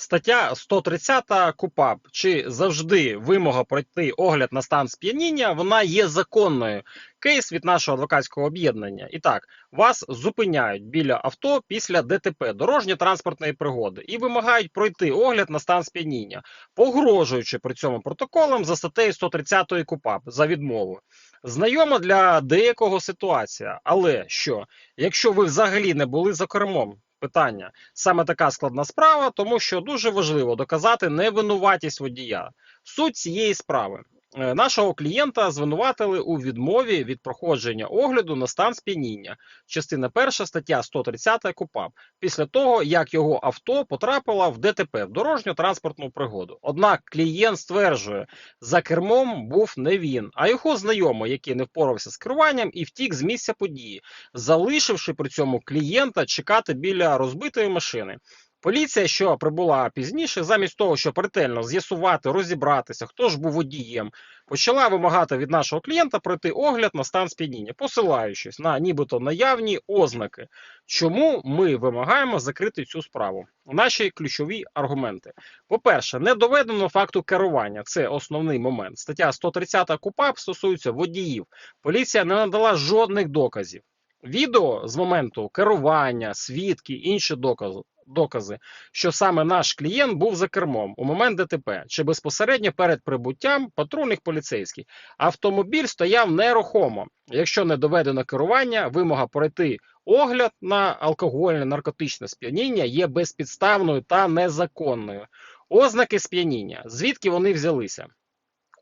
Стаття 130 КУПАП. Чи завжди вимога пройти огляд на стан сп'яніння, вона є законною. Кейс від нашого адвокатського об'єднання. І так, вас зупиняють біля авто після ДТП дорожньо-транспортної пригоди і вимагають пройти огляд на стан сп'яніння, погрожуючи при цьому протоколом за статтею 130 КУПАП за відмову. Знайома для деякого ситуація, але що, якщо ви взагалі не були за кермом? Питання саме така складна справа, тому що дуже важливо доказати невинуватість водія. Суть цієї справи. Е, Нашого клієнта звинуватили у відмові від проходження огляду на стан сп'яніння, частина 1 стаття 130 КУПАП, після того, як його авто потрапило в ДТП в дорожньо-транспортну пригоду. Однак клієнт стверджує, за кермом був не він, а його знайомий, який не впорався з керуванням і втік з місця події, залишивши при цьому клієнта чекати біля розбитої машини. Поліція, що прибула пізніше, замість того, щоб ретельно з'ясувати, розібратися, хто ж був водієм, почала вимагати від нашого клієнта пройти огляд на стан сп'яніння, посилаючись на нібито наявні ознаки. Чому ми вимагаємо закрити цю справу? Наші ключові аргументи. По-перше, не доведено факту керування. Це основний момент. Стаття 130 КУПАП стосується водіїв. Поліція не надала жодних доказів. Відео з моменту керування, свідки, інші докази, докази, що саме наш клієнт був за кермом у момент ДТП чи безпосередньо перед прибуттям патрульних поліцейських. Автомобіль стояв нерухомо. Якщо не доведено керування, вимога пройти огляд на алкогольне наркотичне сп'яніння є безпідставною та незаконною. Ознаки сп'яніння. Звідки вони взялися?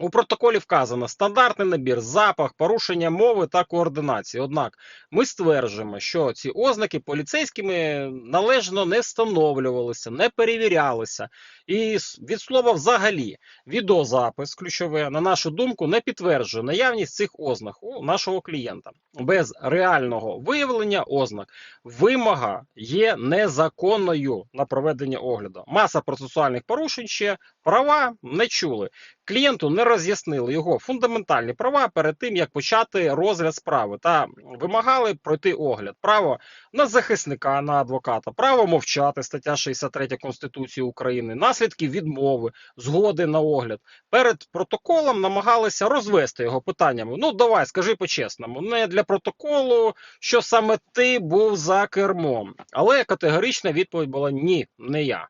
У протоколі вказано стандартний набір, запах, порушення мови та координації. Однак ми стверджуємо, що ці ознаки поліцейськими належно не встановлювалися, не перевірялися. І від слова взагалі відеозапис ключове, на нашу думку, не підтверджує наявність цих ознак у нашого клієнта. Без реального виявлення ознак вимога є незаконною на проведення огляду. Маса процесуальних порушень ще права не чули. Клієнту не роз'яснили його фундаментальні права перед тим, як почати розгляд справи, та вимагали пройти огляд. Право на захисника, на адвоката, право мовчати, стаття 63 Конституції України, наслідки відмови, згоди на огляд. Перед протоколом намагалися розвести його питаннями. Ну, давай, скажи по-чесному, не для протоколу, що саме ти був за кермом. Але категорична відповідь була ні, не я.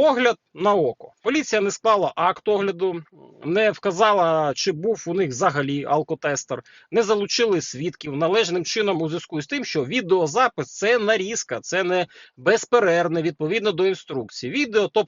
Огляд на око. Поліція не склала акт огляду, не вказала, чи був у них взагалі алкотестер, не залучили свідків належним чином у зв'язку з тим, що відеозапис це нарізка, це не безперервне відповідно до інструкції. Відео, тобто